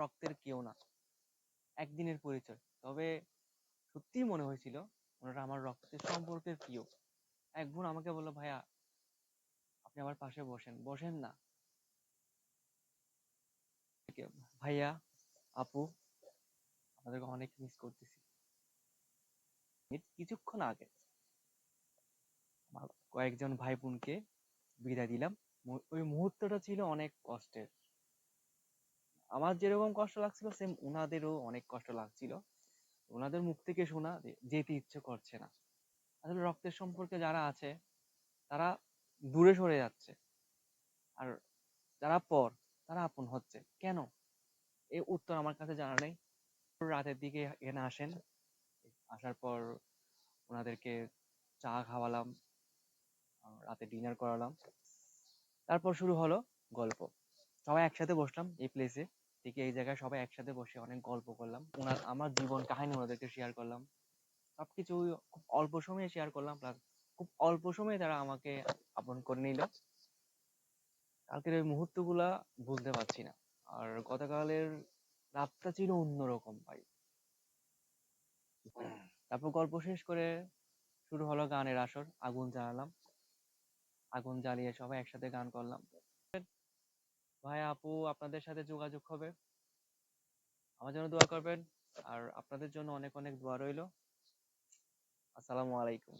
রক্তের কেউ না। একদিনের পরিচয়। তবে সত্যিই মনে হয়েছিল ওনারা আমার রক্তের সম্পর্কের প্রিয়। এক আমাকে বলল, ভাইয়া, আপনি আমার পাশে বসেন। বসেন না। ভাইয়া, আপু, আপনাদেরকে অনেক মিস করতেছি। কিছুক্ষণ আগে কয়েকজন ভাই বোনকে বিদায় দিলাম। ওই মুহূর্তটা ছিল অনেক কষ্টের। আমার যেরকম কষ্ট লাগছিল সেম ওনাদেরও অনেক কষ্ট লাগছিল। ওনাদের মুখ থেকে শোনা যেতে ইচ্ছে করছে না। আসলে রক্তের সম্পর্কে যারা আছে, তারা দূরে সরে যাচ্ছে। আর যারা পর, তারা আপন হচ্ছে। কেন? এই উত্তর আমার কাছে জানা নেই। রাতের দিকে এনে আসেন। আসার পর ওনাদেরকে চা খাওয়ালাম। রাতে ডিনার করালাম। তারপর শুরু হলো গল্প। সবাই একসাথে বসলাম এই প্লেসে ঠিক এই জায়গায় সবাই একসাথে বসে অনেক গল্প করলাম। ওনার, আমার জীবন কাহিনী ওনাদেরকে শেয়ার করলাম। সবকিছু খুব অল্প সময়ে শেয়ার করলাম প্লাস খুব অল্প সময়ে তারা আমাকে আপন করে নিল। কালকের ওই মুহূর্তগুলা ভুলতে পারছি না। আর গতকালের রাতটা ছিল অন্যরকম ভাই। তারপর গল্প শেষ করে শুরু হলো গানের আসর। আগুন জ্বালালাম। আগুন জ্বালিয়ে সবাই একসাথে গান করলাম। ভাই আপু, আপনাদের সাথে যোগাযোগ হবে। আমার জন্য দোয়া করবেন। আর আপনাদের জন্য অনেক অনেক দোয়া রইল। আসসালামু আলাইকুম।